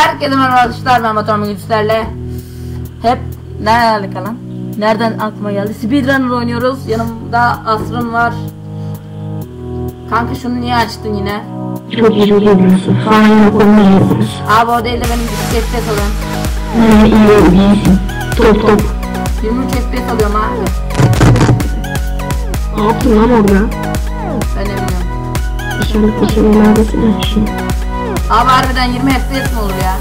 Herkese merhaba arkadaşlar ben Batuhan Güçler'le Hep nerede kalan? Nereden aklıma geldi? Speedrunner oynuyoruz. Yanımda Asrın var. Kanka şunu niye açtın yine? Çok iyi biliyorsun. Yine konuya yapıyoruz. Abi o değil de benim FPS alıyorum. Ee, iyi iyisin. Top top. 23 FPS alıyorum abi. Ne yaptın lan orada? Ben de bilmiyorum. İnşallah başarılardasın her şey. Abi harbiden 20 FPS mi olur ya?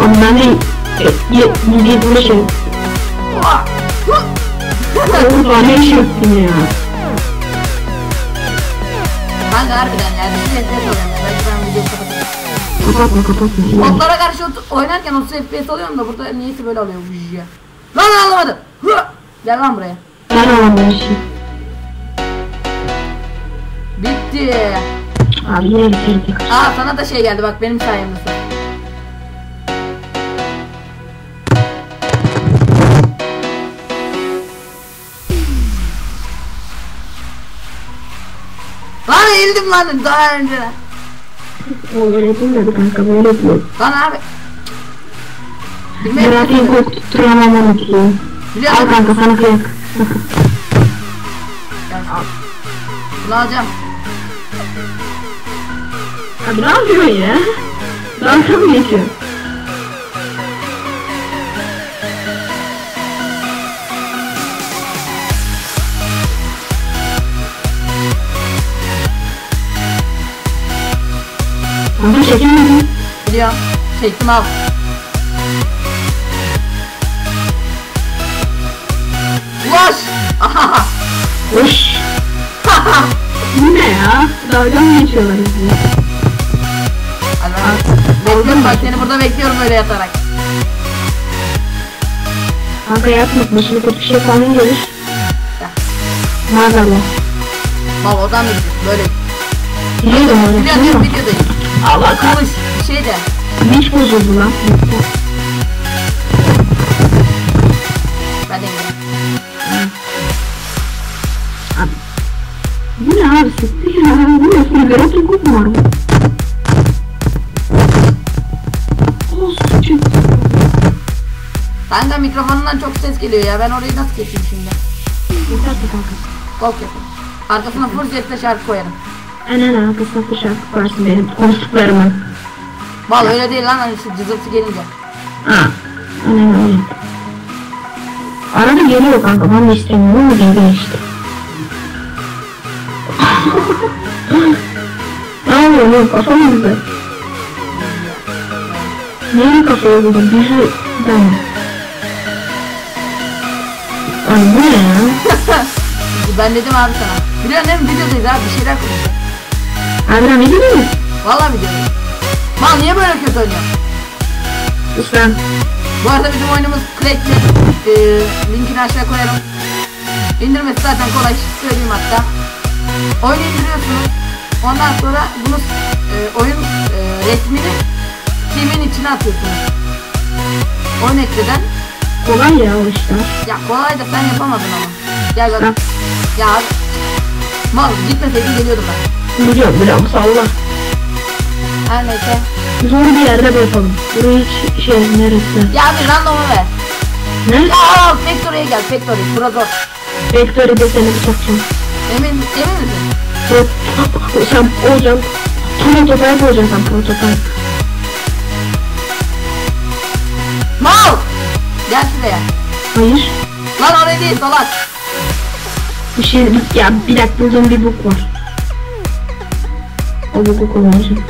Abi ben de ye- ye- yedi. Oha! Hı! Oğlum ne iş yaptın ya? Kanka harbiden ya 20 FPS ya. Belki ben videoyu kapatayım. Kapatma kapatma. Botlara karşı oynarken 30 FPS alıyorum da burada niyeyse böyle alıyor. Vıjya. Lan alamadım. Gel lan buraya. Ben alamam işi. Bitti. Abi yine bitirdik. Aa sana da şey geldi bak benim sayemde. Lan eğildim lan daha önce. O öyle yapılmadı kanka böyle yapıyor. Lan abi. Berat'ı Bilmem korkutturamam onu ki. Al kanka sana kıyak. Al. Bunu alacağım. Abi ne yapıyorsun ya? Dalga mı geçiyorsun? Kanka çekilmedin. Biliyorum. Çektim al. Ulaş. Ahaha. Hoş. Bu ne ya? Dalga mı geçiyorlar bizi? Seni burada bekliyorum böyle yatarak. Kanka yatma. Başına kötü bir şey falan gelir. Ya. Maazallah. Mal oradan mı gidiyorsun böyle? Biliyordum öyle. Biliyorum biliyorum videodayım. Allah Kılıç bir şey de. Hiç bozuldu lan. Ben de gidiyorum. Abi. Bu ne abi sıktı ya? Bu ne? Sigara tutup var sıçı. Kanka mikrofonundan çok ses geliyor ya. Ben orayı nasıl keseyim şimdi? Kanka. Gok yapayım. Arkasına full sesle şarkı koyarım. Aynen arkasına bir şarkı koyarsın benim konuştuklarımı. Mal öyle değil lan hani şu cızıltı gelince. Ha. Aynen öyle. Arada geliyor kanka ben de istemiyorum ama geliyor işte. ne oluyor lan kafa mı? Neyin kafaya güzel? Yüzü ben. Ay bu ne ya? Ben dedim abi sana. Biliyorsun değil mi videodayız abi bir şeyler konuşuyor. Ne diyor musun? Valla videodayız. Mal niye böyle kötü oynuyorsun? Sus lan. Bu arada bizim oyunumuz Crack'li. Ee, linkini aşağı koyarım. İndirmesi zaten kolay söyleyeyim hatta. Oyunu indiriyorsunuz. Ondan sonra bunu e, oyun e, resmini filmin içine atıyorsunuz. Oyun ekleden. Kolay ya o işler. Ya kolay da sen yapamadın ama. Gel bak. Ha. Ya. Mal gitmeseydin geliyordum ben. Biliyorum biliyorum salla. Her neyse. Zor bir yerde de yapalım. Burayı şey neresi? Ya bir randomu ver. Ne? Ya Factory'e gel Factory. Burası zor. Vektörü de seni bıçakacağım. Emin, emin misin? Yok. Sen olacaksın. Prototype olacaksın sen prototype. Gel şuraya. Hayır. Lan oraya değil salak. Bir şey ya bir dakika burada bir bok var. O boku kullanacağım.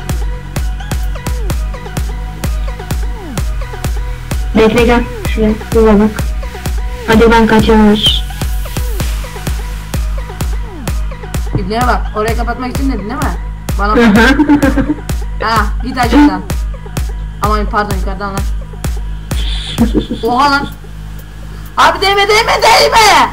Bekle gel. Şuraya dur bak. Hadi ben kaçar. İbneye bak. Orayı kapatmak için dedin değil mi? Bana bak. ha git aşağıdan. Aman pardon yukarıdan lan. Oha lan. Abi değme değme değme.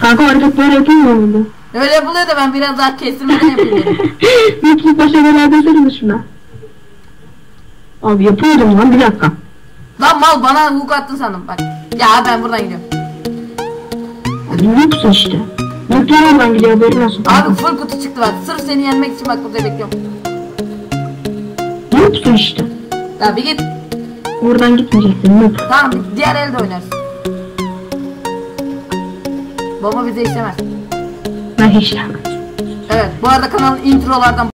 Kanka hareket böyle yapılmıyor muydu? Öyle yapılıyor da ben biraz daha kestirmeden yapayım. Lütfen başa beraber desene şuna. Abi yapıyordum lan bir dakika. Lan mal bana hook attın sandım bak. Ya ben buradan gidiyorum. Yoksun işte. Nükleer oradan gidiyor haberin olsun. Abi full kutu çıktı bak. Sırf seni yenmek için bak burada bekliyorum. Noobsun işte. Ya bir git. Oradan gitmeyeceksin. Noob. Tamam diğer elde oynarız. Baba bize işlemez. Ben hiç Evet bu arada kanalın introlardan